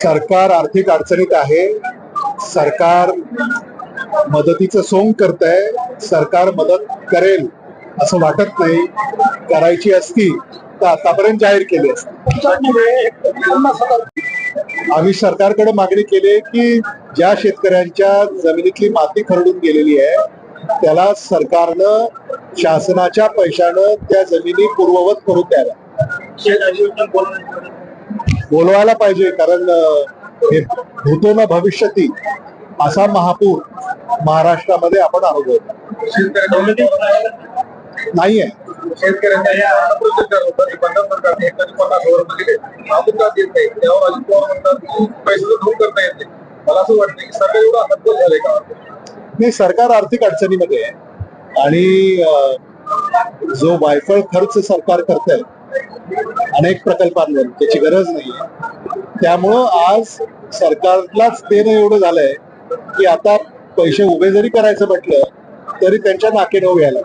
सरकार आर्थिक अडचणीत आहे. सरकार मदतीचं सोंग करत आहे सरकार मदत करेल असं वाटत नाही. करायची असती तर आतापर्यंत जाहीर केली असती. आम्ही सरकारकडे मागणी केली आहे की ज्या शेतकऱ्यांच्या जमिनीतली माती खरडून गेलेली आहे त्याला सरकारनं शासनाच्या पैशानं त्या जमिनी पूर्ववत करून द्याव्या बोलवायला पाहिजे कारण होतो ना भूतो न भविष्यती असा महापूर महाराष्ट्रामध्ये आपण अनुभवतो नाहीये. नाही पैसे मला की सरकार एवढं का सरकार आर्थिक अडचणीमध्ये आहे. आणि जो वायफळ खर्च सरकार करत आहे अनेक प्रकल्पांवर त्याची गरज नाहीये. त्यामुळं आज सरकारलाच देणं एवढं झालंय की आता पैसे उभे जरी करायचं म्हटलं तरी त्यांच्या नाकेनऊ यायला